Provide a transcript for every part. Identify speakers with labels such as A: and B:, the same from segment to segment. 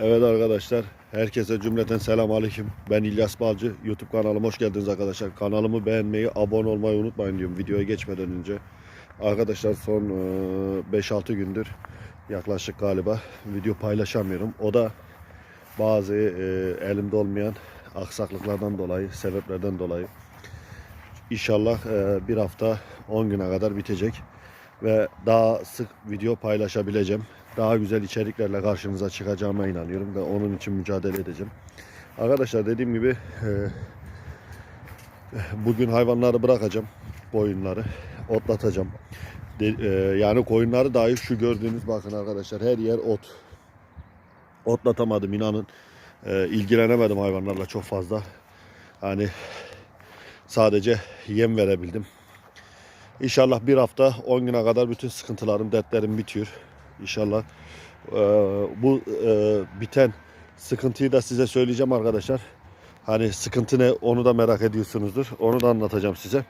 A: Evet arkadaşlar, herkese cümleten selam aleyküm. Ben İlyas Balcı. YouTube kanalıma hoş geldiniz arkadaşlar. Kanalımı beğenmeyi, abone olmayı unutmayın diyorum videoya geçmeden önce. Arkadaşlar son e, 5-6 gündür yaklaşık galiba video paylaşamıyorum. O da bazı e, elimde olmayan aksaklıklardan dolayı, sebeplerden dolayı. İnşallah e, bir hafta 10 güne kadar bitecek ve daha sık video paylaşabileceğim. Daha güzel içeriklerle karşınıza çıkacağıma inanıyorum ve onun için mücadele edeceğim. Arkadaşlar dediğim gibi e, bugün hayvanları bırakacağım. Koyunları otlatacağım. E, yani koyunları dahi şu gördüğünüz bakın arkadaşlar her yer ot. Otlatamadım inanın. E, ilgilenemedim hayvanlarla çok fazla. Hani sadece yem verebildim. İnşallah bir hafta 10 güne kadar bütün sıkıntılarım, dertlerim bitiyor. İnşallah e, bu e, biten sıkıntıyı da size söyleyeceğim arkadaşlar. Hani sıkıntı ne onu da merak ediyorsunuzdur. Onu da anlatacağım size.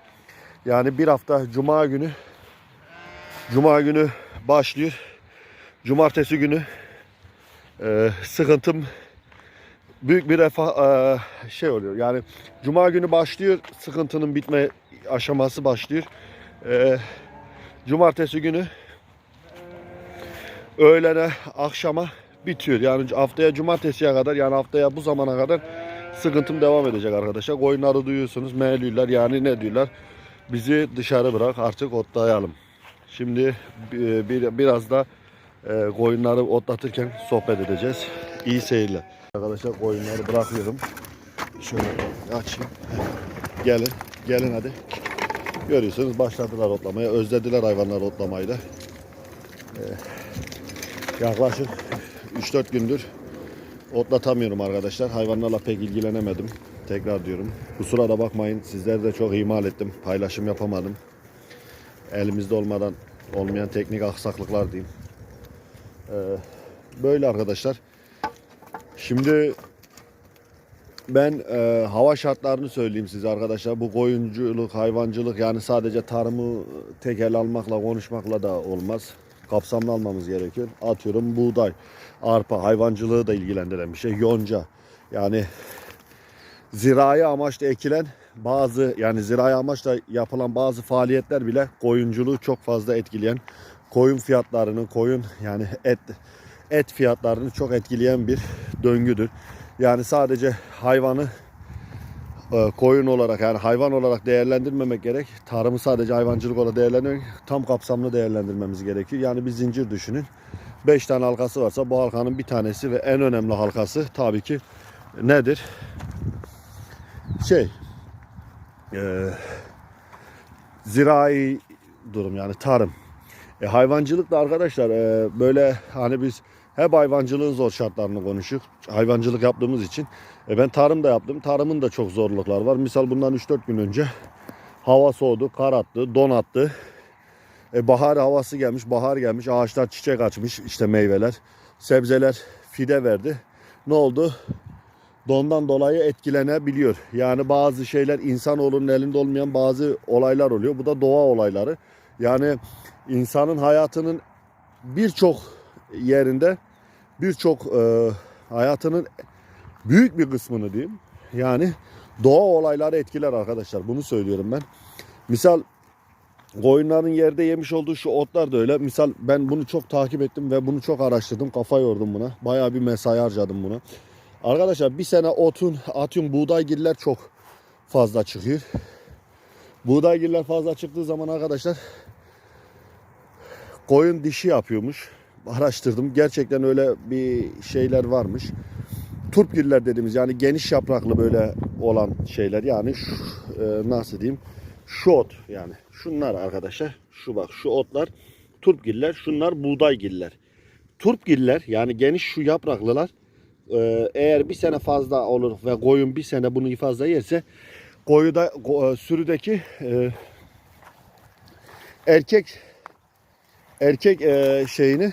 A: Yani bir hafta cuma günü cuma günü başlıyor. Cumartesi günü e, sıkıntım büyük bir refah e, şey oluyor. Yani cuma günü başlıyor sıkıntının bitme aşaması başlıyor. E, cumartesi günü öğlene akşama bitiyor. Yani haftaya cumartesiye kadar yani haftaya bu zamana kadar sıkıntım devam edecek arkadaşlar. Koyunları duyuyorsunuz meğliyorlar yani ne diyorlar bizi dışarı bırak artık otlayalım. Şimdi bir, bir- biraz da e, koyunları otlatırken sohbet edeceğiz. İyi seyirler. Arkadaşlar koyunları bırakıyorum. Şöyle açayım. Gelin. Gelin hadi. Görüyorsunuz başladılar otlamaya. Özlediler hayvanlar otlamayı da. Yaklaşık 3-4 gündür otlatamıyorum arkadaşlar. Hayvanlarla pek ilgilenemedim. Tekrar diyorum. Kusura da bakmayın. Sizleri de çok ihmal ettim. Paylaşım yapamadım. Elimizde olmadan olmayan teknik aksaklıklar diyeyim. Ee, böyle arkadaşlar. Şimdi ben e, hava şartlarını söyleyeyim size arkadaşlar. Bu koyunculuk, hayvancılık yani sadece tarımı tek el almakla, konuşmakla da olmaz. Kapsamlı almamız gerekiyor. Atıyorum buğday, arpa, hayvancılığı da ilgilendiren bir şey. Yonca. Yani zirai amaçla ekilen bazı yani zirai amaçla yapılan bazı faaliyetler bile koyunculuğu çok fazla etkileyen koyun fiyatlarını koyun yani et et fiyatlarını çok etkileyen bir döngüdür. Yani sadece hayvanı koyun olarak yani hayvan olarak değerlendirmemek gerek. Tarımı sadece hayvancılık olarak değerlendirmek tam kapsamlı değerlendirmemiz gerekiyor. Yani bir zincir düşünün. 5 tane halkası varsa bu halkanın bir tanesi ve en önemli halkası tabii ki nedir? Şey e, zirai durum yani tarım. E, hayvancılık da arkadaşlar e, böyle hani biz hep hayvancılığın zor şartlarını konuşuyoruz. Hayvancılık yaptığımız için. E, ben tarım da yaptım. Tarımın da çok zorluklar var. Misal bundan 3-4 gün önce hava soğudu, kar attı, don attı. E, bahar havası gelmiş, bahar gelmiş. Ağaçlar çiçek açmış işte meyveler. Sebzeler fide verdi. Ne oldu? Dondan dolayı etkilenebiliyor. Yani bazı şeyler insanoğlunun elinde olmayan bazı olaylar oluyor. Bu da doğa olayları. Yani insanın hayatının birçok yerinde birçok e, hayatının büyük bir kısmını diyeyim. Yani doğa olayları etkiler arkadaşlar. Bunu söylüyorum ben. Misal koyunların yerde yemiş olduğu şu otlar da öyle. Misal ben bunu çok takip ettim ve bunu çok araştırdım. Kafa yordum buna. Bayağı bir mesai harcadım buna. Arkadaşlar bir sene otun, atıyorum buğdaygiller çok fazla çıkıyor. Buğdaygiller fazla çıktığı zaman arkadaşlar koyun dişi yapıyormuş. Araştırdım. Gerçekten öyle bir şeyler varmış. Turpgiller dediğimiz yani geniş yapraklı böyle olan şeyler yani şu, e, nasıl diyeyim şu ot yani şunlar arkadaşlar şu bak şu otlar turpgiller şunlar buğdaygiller. Turpgiller yani geniş şu yapraklılar e, eğer bir sene fazla olur ve koyun bir sene bunu fazla yerse koyuda ko- e, sürüdeki e, erkek erkek e, şeyini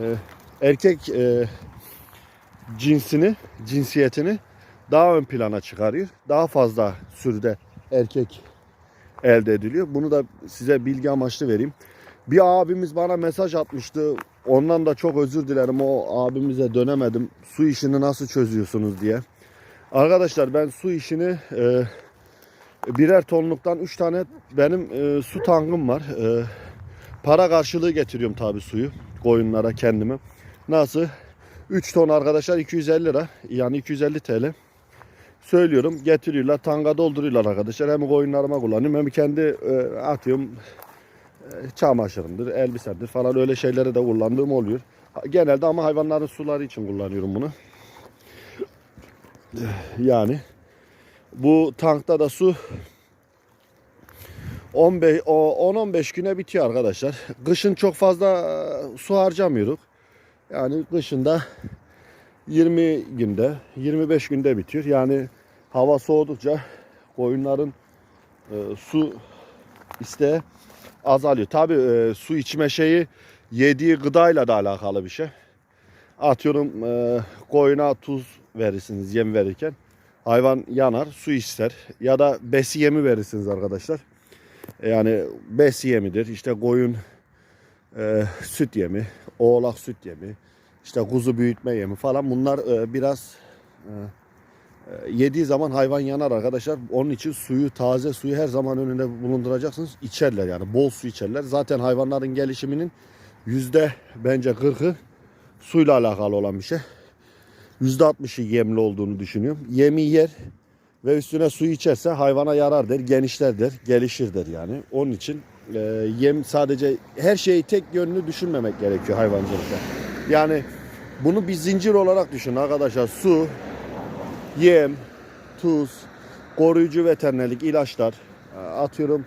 A: e, erkek e, cinsini cinsiyetini daha ön plana çıkarıyor. Daha fazla sürüde erkek elde ediliyor. Bunu da size bilgi amaçlı vereyim. Bir abimiz bana mesaj atmıştı. ondan da çok özür dilerim o abimize dönemedim. Su işini nasıl çözüyorsunuz diye. Arkadaşlar ben su işini e, birer tonluktan 3 tane benim e, su tankım var. E, para karşılığı getiriyorum tabi suyu koyunlara kendime. Nasıl? 3 ton arkadaşlar 250 lira. Yani 250 TL. Söylüyorum getiriyorlar tanga dolduruyorlar arkadaşlar. Hem koyunlarıma kullanıyorum hem kendi e, atıyorum e, çamaşırımdır, elbisemdir falan öyle şeylere de kullandığım oluyor. Genelde ama hayvanların suları için kullanıyorum bunu. Yani bu tankta da su 15 o 10-15 güne bitiyor arkadaşlar. Kışın çok fazla e, su harcamıyoruz. Yani kışında 20 günde, 25 günde bitiyor. Yani hava soğudukça koyunların e, su isteği azalıyor. Tabi su içme şeyi yediği gıdayla da alakalı bir şey. Atıyorum e, koyuna tuz verirsiniz yem verirken. Hayvan yanar, su ister. Ya da besi yemi verirsiniz arkadaşlar. Yani besi yemidir. İşte koyun e, süt yemi, oğlak süt yemi, işte kuzu büyütme yemi falan bunlar e, biraz e, e, yediği zaman hayvan yanar arkadaşlar. Onun için suyu, taze suyu her zaman önünde bulunduracaksınız. İçerler yani bol su içerler. Zaten hayvanların gelişiminin yüzde bence 40'ı suyla alakalı olan bir şey. Yüzde 60'ı yemli olduğunu düşünüyorum. Yemi yer ve üstüne su içerse hayvana yarar der, genişler der, gelişir der yani. Onun için e, yem sadece her şeyi tek yönlü düşünmemek gerekiyor hayvancılıkta. Yani bunu bir zincir olarak düşünün arkadaşlar. Su, yem, tuz, koruyucu veterinerlik, ilaçlar, e, atıyorum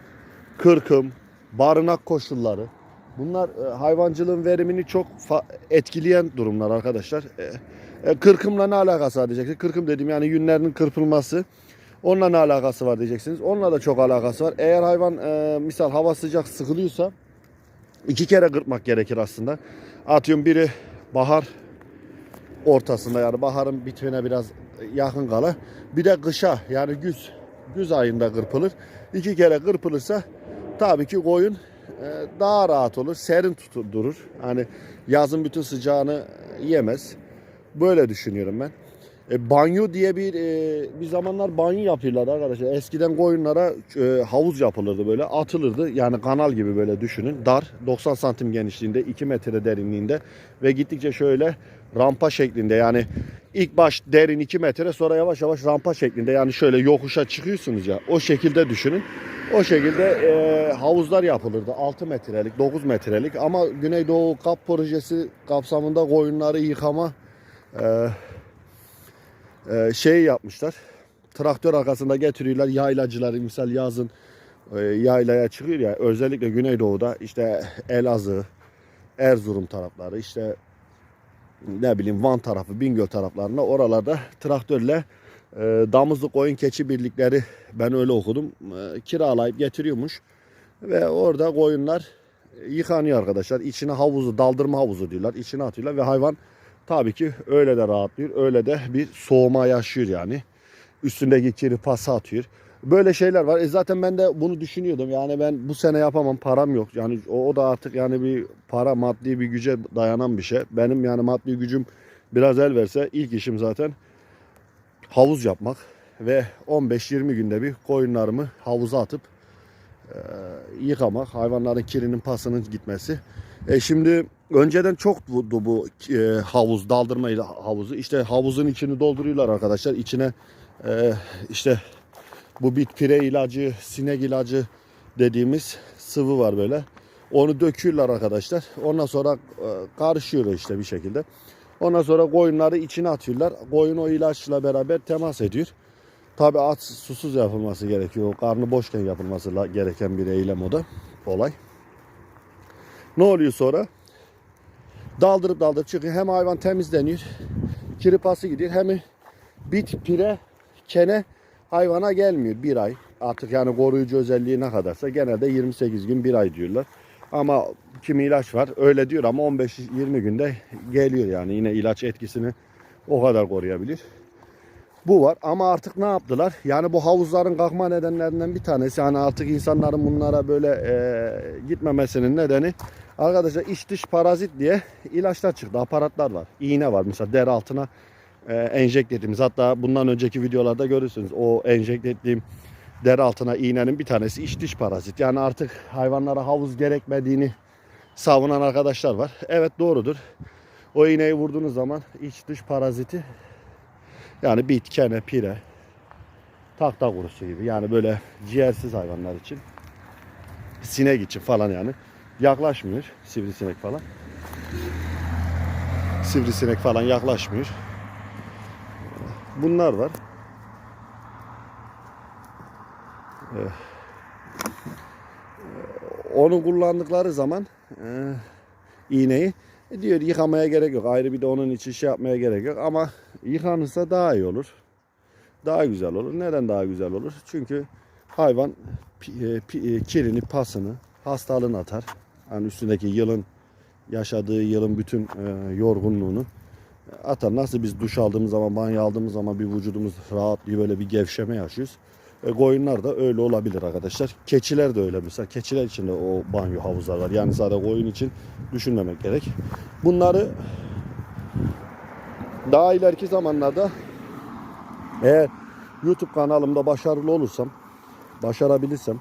A: kırkım, barınak koşulları. Bunlar e, hayvancılığın verimini çok etkileyen durumlar arkadaşlar. E, kırkımla ne alakası var. Kırkım dedim yani yünlerinin kırpılması. Onunla ne alakası var diyeceksiniz. Onunla da çok alakası var. Eğer hayvan e, misal hava sıcak sıkılıyorsa iki kere kırpmak gerekir aslında. Atıyorum biri bahar ortasında yani baharın bitimine biraz yakın kala. Bir de kışa yani güz güz ayında kırpılır. İki kere kırpılırsa tabii ki koyun e, daha rahat olur. Serin tutur, durur. Hani yazın bütün sıcağını yemez. Böyle düşünüyorum ben. E, banyo diye bir e, bir zamanlar banyo yapıyorlardı arkadaşlar. Eskiden koyunlara e, havuz yapılırdı böyle atılırdı. Yani kanal gibi böyle düşünün. Dar 90 santim genişliğinde 2 metre derinliğinde ve gittikçe şöyle rampa şeklinde yani ilk baş derin 2 metre sonra yavaş yavaş rampa şeklinde yani şöyle yokuşa çıkıyorsunuz ya o şekilde düşünün. O şekilde e, havuzlar yapılırdı 6 metrelik 9 metrelik ama Güneydoğu Kap projesi kapsamında koyunları yıkama e, e, şey yapmışlar. Traktör arkasında getiriyorlar yaylacıları misal yazın e, yaylaya çıkıyor ya özellikle Güneydoğu'da işte Elazığ, Erzurum tarafları işte ne bileyim Van tarafı, Bingöl taraflarına oralarda traktörle e, damızlık koyun keçi birlikleri ben öyle okudum e, kiralayıp getiriyormuş ve orada koyunlar yıkanıyor arkadaşlar. İçine havuzu, daldırma havuzu diyorlar. İçine atıyorlar ve hayvan tabii ki öyle de rahatlıyor. Öyle de bir soğuma yaşıyor yani. Üstündeki kiri pası atıyor. Böyle şeyler var. E zaten ben de bunu düşünüyordum. Yani ben bu sene yapamam. Param yok. Yani o, o da artık yani bir para maddi bir güce dayanan bir şey. Benim yani maddi gücüm biraz el verse ilk işim zaten havuz yapmak ve 15-20 günde bir koyunlarımı havuza atıp e, yıkamak, hayvanların kirinin pasının gitmesi. E şimdi önceden çok bu, bu e, havuz, daldırmaydı havuzu. İşte havuzun içini dolduruyorlar arkadaşlar. İçine e, işte bu bit pire ilacı, sinek ilacı dediğimiz sıvı var böyle. Onu döküyorlar arkadaşlar. Ondan sonra e, karışıyor işte bir şekilde. Ondan sonra koyunları içine atıyorlar. Koyun o ilaçla beraber temas ediyor. Tabi at susuz yapılması gerekiyor. Karnı boşken yapılması gereken bir eylem o da. Olay. Ne oluyor sonra? Daldırıp daldırıp çıkıyor. Hem hayvan temizleniyor. Kiripası gidiyor. Hem bit, pire, kene hayvana gelmiyor bir ay. Artık yani koruyucu özelliği ne kadarsa genelde 28 gün bir ay diyorlar. Ama kimi ilaç var öyle diyor ama 15-20 günde geliyor yani yine ilaç etkisini o kadar koruyabilir. Bu var ama artık ne yaptılar? Yani bu havuzların kalkma nedenlerinden bir tanesi. Yani artık insanların bunlara böyle e, gitmemesinin nedeni Arkadaşlar iç dış parazit diye ilaçlar çıktı. Aparatlar var. İğne var. Mesela deri altına e, enjekte ettiğimiz. Hatta bundan önceki videolarda görürsünüz. O enjekte ettiğim deri altına iğnenin bir tanesi iç dış parazit. Yani artık hayvanlara havuz gerekmediğini savunan arkadaşlar var. Evet doğrudur. O iğneyi vurduğunuz zaman iç dış paraziti yani bit, kene, pire, tahta kurusu gibi. Yani böyle ciğersiz hayvanlar için. Sinek için falan yani. Yaklaşmıyor sivrisinek falan. Sivrisinek falan yaklaşmıyor. Bunlar var. Ee, Onu kullandıkları zaman e, iğneyi e, diyor yıkamaya gerek yok. Ayrı bir de onun için şey yapmaya gerek yok. Ama yıkanırsa daha iyi olur. Daha güzel olur. Neden daha güzel olur? Çünkü hayvan e, e, kirini, pasını, hastalığını atar. Yani üstündeki yılın yaşadığı yılın bütün e, yorgunluğunu atar. Nasıl biz duş aldığımız zaman, banyo aldığımız zaman bir vücudumuz rahatlıyor, böyle bir gevşeme yaşıyoruz. E, koyunlar da öyle olabilir arkadaşlar. Keçiler de öyle mesela. Keçiler için de o banyo havuzları var. Yani sadece koyun için düşünmemek gerek. Bunları daha ileriki zamanlarda eğer YouTube kanalımda başarılı olursam, başarabilirsem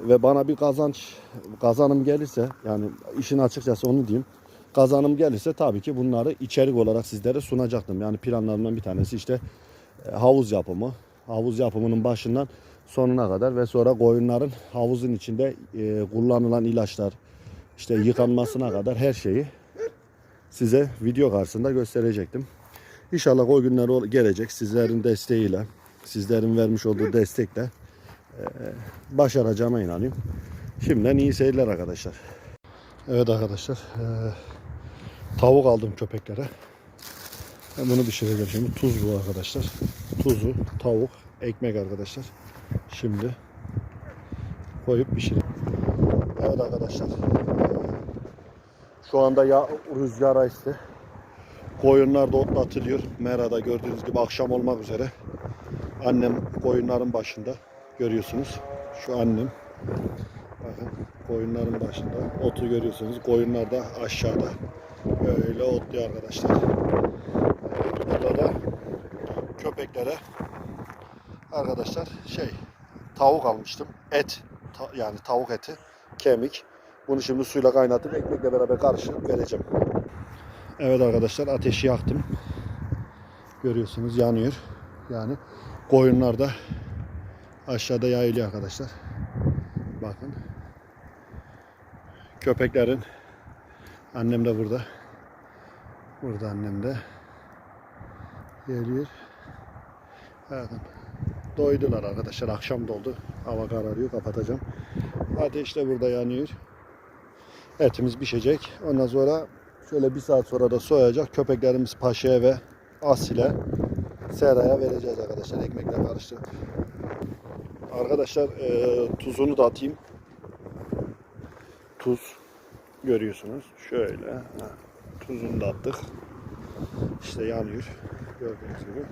A: ve bana bir kazanç kazanım gelirse yani işin açıkçası onu diyeyim. Kazanım gelirse tabii ki bunları içerik olarak sizlere sunacaktım. Yani planlarımdan bir tanesi işte e, havuz yapımı. Havuz yapımının başından sonuna kadar ve sonra koyunların havuzun içinde e, kullanılan ilaçlar işte yıkanmasına kadar her şeyi size video karşısında gösterecektim. İnşallah o günler gelecek sizlerin desteğiyle, sizlerin vermiş olduğu destekle e, başaracağıma inanıyorum. Şimdiden iyi seyirler arkadaşlar. Evet arkadaşlar, e, tavuk aldım köpeklere. Ben bunu pişireceğim şimdi. Tuz bu arkadaşlar. Tuzu, tavuk, ekmek arkadaşlar. Şimdi koyup pişireyim. Evet arkadaşlar. Şu anda ya rüzgar esti. Koyunlar da otlatılıyor. Merada gördüğünüz gibi akşam olmak üzere. Annem koyunların başında. Görüyorsunuz. Şu annem. Bakın koyunların başında. Otu görüyorsunuz. Koyunlar da aşağıda. Böyle otluyor arkadaşlar. Burada da köpeklere arkadaşlar şey tavuk almıştım. Et ta- yani tavuk eti, kemik. Bunu şimdi suyla kaynatıp ekmekle beraber karıştırıp vereceğim. Evet arkadaşlar ateşi yaktım. Görüyorsunuz yanıyor. Yani koyunlar da aşağıda yayılıyor arkadaşlar. Bakın. Köpeklerin annem de burada. Burada annem de geliyor. Bakın. Doydular arkadaşlar. Akşam doldu. Hava kararıyor. Kapatacağım. Ateş de burada yanıyor. Etimiz pişecek. Ondan sonra şöyle bir saat sonra da soyacak. Köpeklerimiz Paşa'ya ve Asil'e Sera'ya vereceğiz arkadaşlar. Ekmekle karıştırıp. Arkadaşlar e, tuzunu da atayım. Tuz görüyorsunuz. Şöyle. Ha, tuzunu da attık. İşte yanıyor. Gördüğünüz gibi.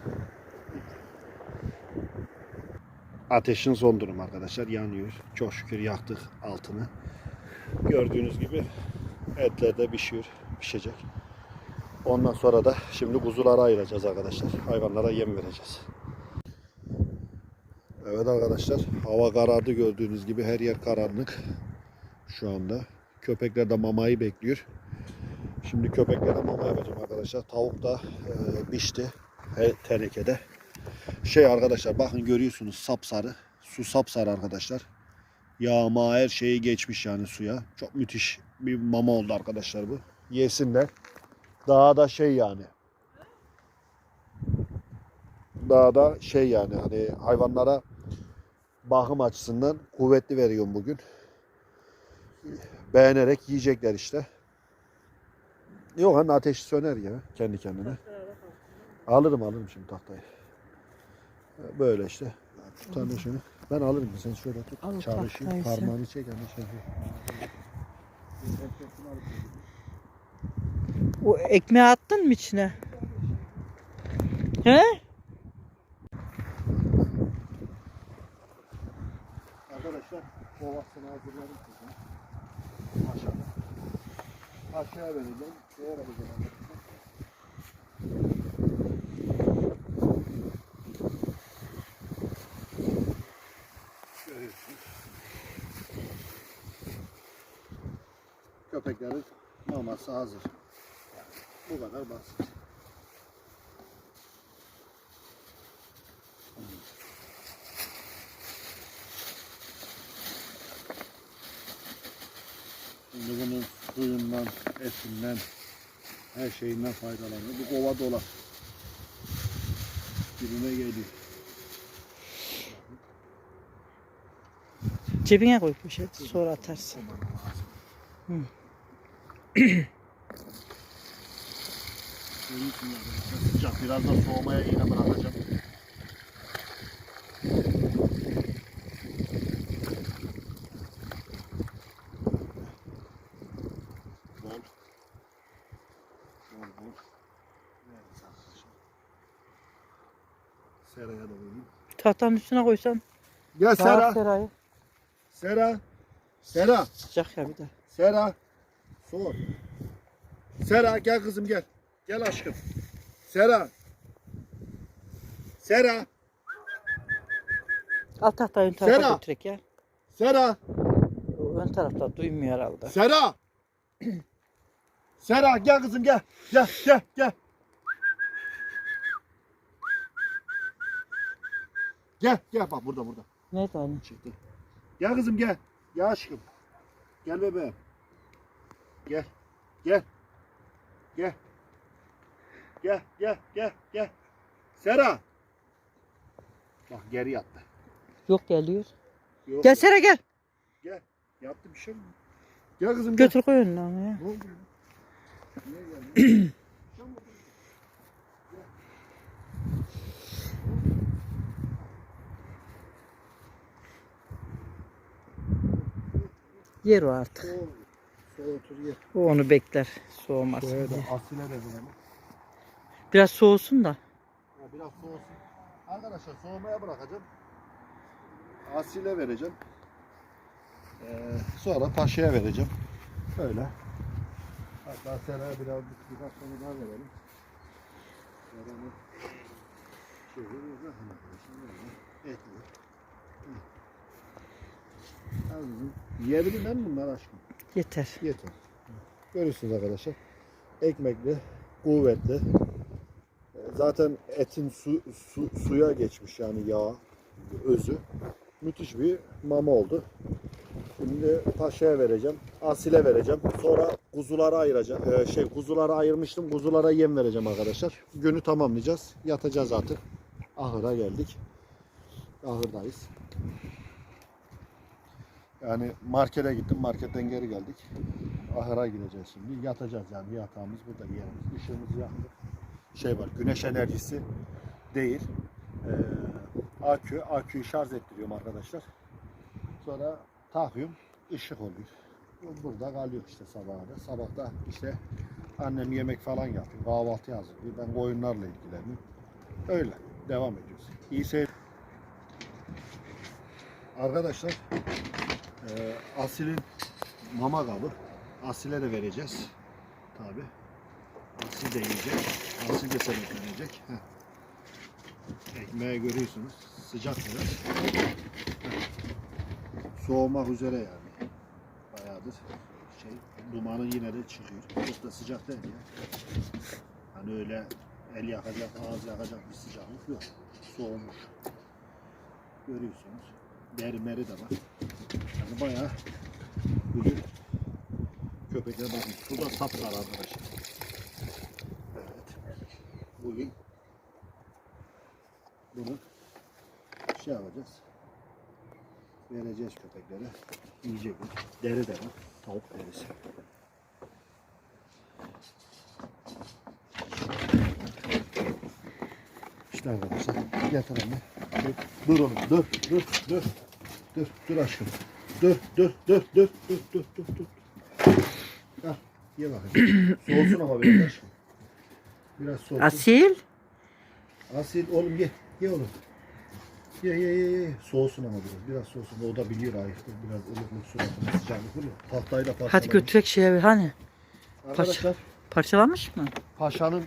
A: Ateşin son durum arkadaşlar. Yanıyor. Çok şükür yaktık altını. Gördüğünüz gibi etler de pişiyor. Pişecek. Ondan sonra da şimdi kuzuları ayıracağız arkadaşlar. Hayvanlara yem vereceğiz. Evet arkadaşlar hava karardı gördüğünüz gibi her yer karanlık şu anda. Köpekler de mamayı bekliyor. Şimdi köpeklere mama yapacağım arkadaşlar. Tavuk da e, pişti he, tenekede. Şey arkadaşlar bakın görüyorsunuz sapsarı. Su sapsarı arkadaşlar. Yağma her şeyi geçmiş yani suya. Çok müthiş bir mama oldu arkadaşlar bu. Yesinler. Daha da şey yani. Daha da şey yani hani hayvanlara bakım açısından kuvvetli veriyorum bugün. Beğenerek yiyecekler işte. Yok hani ateş söner ya kendi kendine. Alırım alırım şimdi tahtayı. Böyle işte. Tut tane şunu. Ben alırım sen şöyle tut.
B: Al
A: Çalışayım.
B: sen.
A: Parmağını çek hani şey.
B: O ekmeği attın mı içine? He?
A: Arkadaşlar kovasını hazırladım. Aşağıda. aşağıya vereceğim. Şeye vereceğim. Görüyorsunuz. Köpeklerin maması hazır. Bu kadar basit. Şimdi bunun suyundan, etinden, her şeyinden faydalanıyor. Bu kova dolar. Dibine geliyor.
B: Cebine koy poşet sonra atarsın. Hı.
A: Arkadaşlar sıcak. Biraz da soğumaya yine bırakacağım. Bol. Bol bol. Veririz arkadaşlar. Seraya da koyayım.
B: Tahtanın üstüne koysan.
A: Gel
B: Sera.
A: Sera.
B: Serayı.
A: Sera. Sera.
B: Sıcak ya bir de.
A: Sera. Sor. Sera gel kızım gel. Gel aşkım. Sera. Sera.
B: Al tahtayı ön tarafa
A: Sera.
B: götürek ya.
A: Sera.
B: O ön tarafta duymuyor herhalde.
A: Sera. Sera gel kızım gel. Gel gel gel. Gel gel bak burada burada.
B: Nerede?
A: Çıktı. Gel kızım gel. Gel aşkım. Gel bebeğim. Gel. Gel. Gel. Gel gel gel gel. Sera. Bak geri yattı.
B: Yok geliyor.
A: Yok.
B: Gel Sera gel.
A: Gel. Yattı bir şey mi? Gel kızım gel.
B: Götür koy önüne onu ya.
A: Ne oldu? Niye geldin?
B: Yer o artık.
A: Soğuk. Otur ye.
B: O onu bekler. Soğumaz.
A: Şöyle de asile de verelim.
B: Biraz soğusun da.
A: Ya biraz soğusun. Arkadaşlar soğumaya bırakacağım. Asile vereceğim. Ee, sonra paşaya vereceğim. Öyle. Hatta Sera'ya biraz birkaç tane daha verelim. Sera'nın şeyi burada. Etli. Azizim. Yiyebilir miyim bunlar aşkım?
B: Yeter.
A: Yeter. Görüyorsunuz arkadaşlar. Ekmekli, kuvvetli. Ee, Zaten etin su, su- suya geçmiş yani yağ, özü. Müthiş bir mama oldu. Şimdi paşaya vereceğim. Asile vereceğim. Sonra kuzulara ayıracağım. Ee, şey kuzulara ayırmıştım. Kuzulara yem vereceğim arkadaşlar. Günü tamamlayacağız. Yatacağız artık. Ahıra geldik. Ahırdayız. Yani markete gittim. Marketten geri geldik. Ahıra gideceğiz şimdi. Yatacağız yani yatağımız burada yerimiz. Işığımız yaktık. Şey var güneş enerjisi değil. Ee, akü. Aküyü şarj ettiriyorum arkadaşlar. Sonra takıyorum. ışık oluyor. Bu Burada kalıyor işte sabaha da. Sabahta işte annem yemek falan yapıyor. Kahvaltı hazırlıyor. Ben koyunlarla ilgileniyorum. Öyle. Devam ediyoruz. İyi seyir. Arkadaşlar ee, Asil'in mama kabı. Asil'e de vereceğiz. Tabi. Asil de yiyecek. Asil de sebeplenecek. Heh. Ekmeği görüyorsunuz. Sıcak biraz. Soğumak üzere yani. Bayağıdır. Şey, dumanı yine de çıkıyor. Çok da sıcak değil ya. Hani öyle el yakacak, ağız yakacak bir sıcaklık yok. Soğumuş. Görüyorsunuz. Deri meri de var. Yani bayağı bugün köpekler bakın. Su da sapsarı arkadaşlar. Evet. Bugün bunu şey yapacağız. Vereceğiz köpeklere. Yiyecekler. Deri de var. Tavuk derisi. İşte arkadaşlar. Getir anne. Dur, dur oğlum. Dur, dur, dur. Dur, dur aşkım. Dur, dur, dur, dur, dur, dur, dur, dur. Al, ye bakayım. Soğusun ama biraz aşkım. Biraz soğusun.
B: Asil.
A: Asil oğlum ye. Ye oğlum. Ye ye ye ye. Soğusun ama biraz. Biraz soğusun. O da biliyor ayıktır. Biraz ılıklık suratına sıcaklık oluyor. Tahtayla parçalamış.
B: Hadi götürek şeye ver hani.
A: Arkadaşlar
B: Parçalanmış mı?
A: paşanın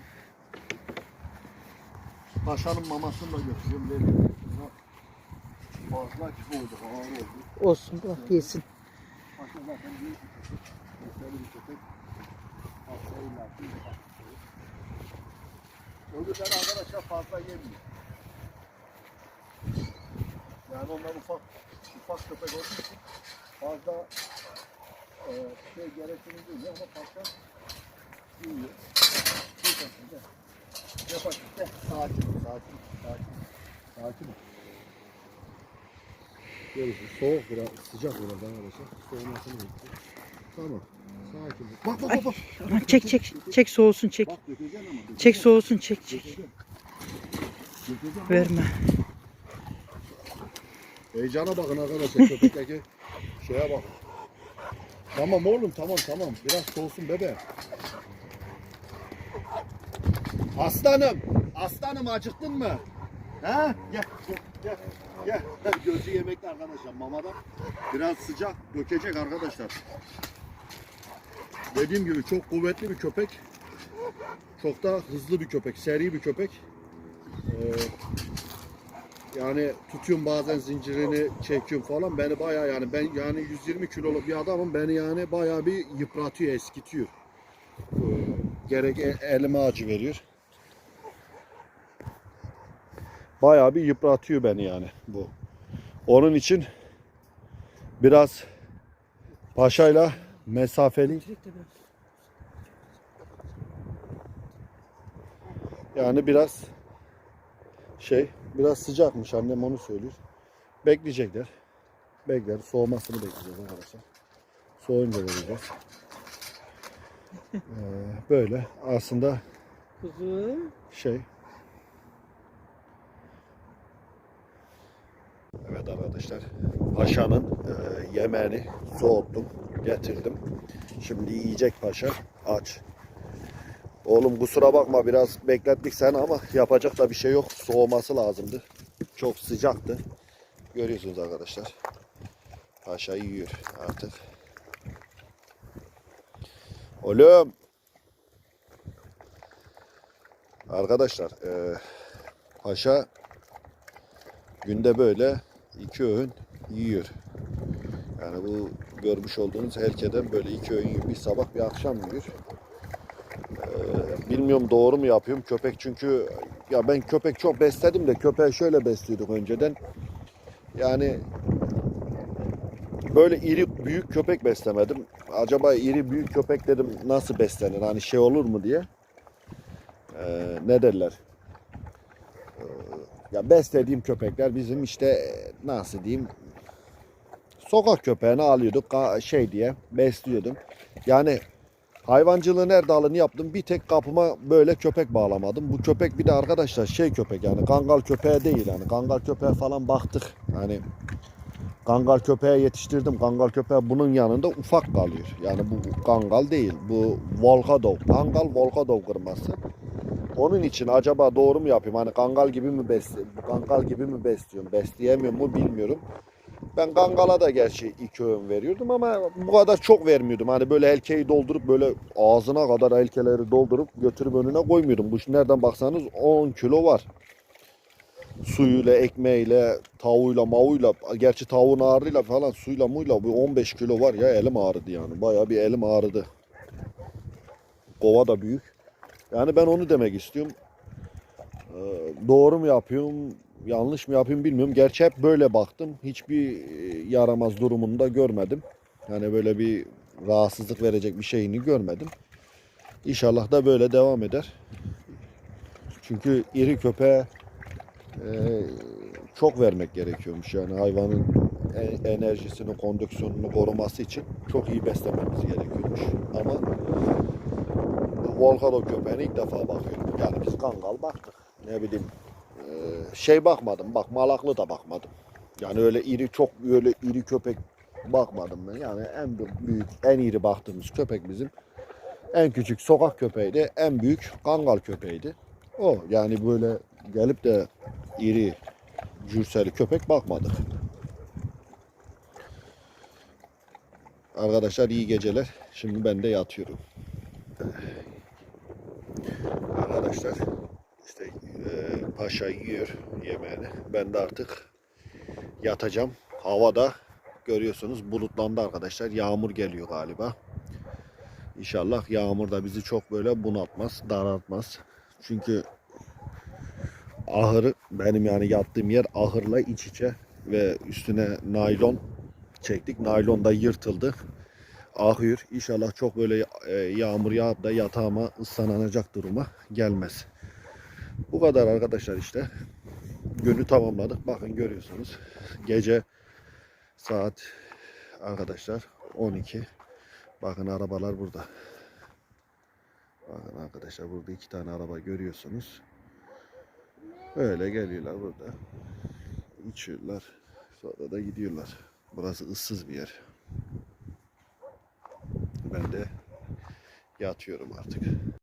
A: paşanın mamasını da götürüyorum. Fazla gibi oldu, ağır oldu.
B: Olsun bırak yesin.
A: Paşa zaten bir köpek. Bir köpek. Hasta illaki bir hasta. Öbürleri arkadaşlar fazla yemiyor. Yani onlar ufak ufak köpek olduğu için fazla e, şey gerektiğini duymuyor ama paşa yiyor. Bir şekilde. Yapar işte. Sakin, sakin, sakin. Sakin ol. Görüyorsun soğuk biraz, sıcak biraz arkadaşlar. Soğumasını bekliyor. Tamam. Sakin ol. Bak bak bak. bak.
B: Aman çek çek. Çek soğusun çek.
A: Bak ama.
B: Çek soğusun çek çek.
A: Dökeceksin.
B: Verme.
A: Heyecana bakın arkadaşlar köpekteki şeye bak. Tamam oğlum tamam tamam. Biraz soğusun bebe. Aslanım. Aslanım acıktın mı? He? Gel gel gel. Gel. Gözü yemekte arkadaşlar mamada. Biraz sıcak dökecek arkadaşlar. Dediğim gibi çok kuvvetli bir köpek. Çok da hızlı bir köpek. Seri bir köpek. Ee, yani tutuyorum bazen zincirini çekiyorum falan beni bayağı yani ben yani 120 kiloluk bir adamım beni yani bayağı bir yıpratıyor eskitiyor. Ee, gerek e- elime acı veriyor. Bayağı bir yıpratıyor beni yani bu. Onun için biraz paşayla mesafeli yani biraz şey biraz sıcakmış annem onu söylüyor. Bekleyecekler. Bekler. Soğumasını bekleyeceğiz arkadaşlar. Soğuyunca vereceğiz. Ee, böyle aslında şey Evet arkadaşlar. Paşa'nın e, yemeğini soğuttum getirdim. Şimdi yiyecek paşa aç. Oğlum kusura bakma biraz beklettik seni ama yapacak da bir şey yok. Soğuması lazımdı. Çok sıcaktı. Görüyorsunuz arkadaşlar. Paşa yiyor artık. Oğlum! Arkadaşlar e, Paşa günde böyle iki öğün yiyor. Yani bu görmüş olduğunuz herkeden böyle iki öğün yiyor. Bir sabah bir akşam yiyor. E, bilmiyorum doğru mu yapıyorum. Köpek çünkü ya ben köpek çok besledim de köpeği şöyle besliyorduk önceden. Yani böyle iri büyük köpek beslemedim. Acaba iri büyük köpek dedim nasıl beslenir? Hani şey olur mu diye. Ee, ne derler? Ee, ya beslediğim köpekler bizim işte nasıl diyeyim sokak köpeğini alıyorduk şey diye besliyordum. Yani hayvancılığın her dalını yaptım. Bir tek kapıma böyle köpek bağlamadım. Bu köpek bir de arkadaşlar şey köpek yani kangal köpeği değil yani. Kangal köpeğe falan baktık. Yani kangal köpeğe yetiştirdim. Kangal köpeği bunun yanında ufak kalıyor. Yani bu kangal değil. Bu Volkadov. Kangal Volkadov kırması. Onun için acaba doğru mu yapayım? Hani kangal gibi mi besliyorum? Kangal gibi mi besliyorum? Besleyemiyorum mu bilmiyorum. Ben kangala da gerçi iki öğün veriyordum ama bu kadar çok vermiyordum. Hani böyle elkeyi doldurup böyle ağzına kadar elkeleri doldurup götürüp önüne koymuyordum. Bu nereden baksanız 10 kilo var. Suyuyla, ekmeğiyle, tavuğuyla, mavuyla, gerçi tavuğun ağrıyla falan suyla muyla bu 15 kilo var ya elim ağrıdı yani. Bayağı bir elim ağrıdı. Kova da büyük. Yani ben onu demek istiyorum. Ee, doğru mu yapıyorum, yanlış mı yapıyorum bilmiyorum. Gerçi hep böyle baktım. Hiçbir e, yaramaz durumunu da görmedim. Yani böyle bir rahatsızlık verecek bir şeyini görmedim. İnşallah da böyle devam eder. Çünkü iri köpeğe e, çok vermek gerekiyormuş. Yani hayvanın e- enerjisini, kondisyonunu koruması için çok iyi beslememiz gerekiyormuş. Ama Volkano köpeğine ilk defa bakıyorum. Yani biz kangal baktık. Ne bileyim e, şey bakmadım. Bak malaklı da bakmadım. Yani öyle iri çok öyle iri köpek bakmadım ben. Yani en büyük, en iri baktığımız köpek bizim. En küçük sokak köpeğiydi. En büyük kangal köpeğiydi. O yani böyle gelip de iri cürseli köpek bakmadık. Arkadaşlar iyi geceler. Şimdi ben de yatıyorum. Arkadaşlar işte e, paşa yiyor yemeğini. Ben de artık yatacağım. Havada görüyorsunuz bulutlandı arkadaşlar. Yağmur geliyor galiba. İnşallah yağmur da bizi çok böyle bunaltmaz, daraltmaz. Çünkü ahırı benim yani yattığım yer ahırla iç içe ve üstüne naylon çektik. Naylon da yırtıldı. Ahır inşallah çok böyle e, yağmur yağıp da yatağıma ıslanacak duruma gelmez. Bu kadar arkadaşlar işte. Günü tamamladık. Bakın görüyorsunuz. Gece saat arkadaşlar 12. Bakın arabalar burada. Bakın arkadaşlar burada iki tane araba görüyorsunuz. Böyle geliyorlar burada. İçiyorlar. Sonra da gidiyorlar. Burası ıssız bir yer. Ben de yatıyorum artık.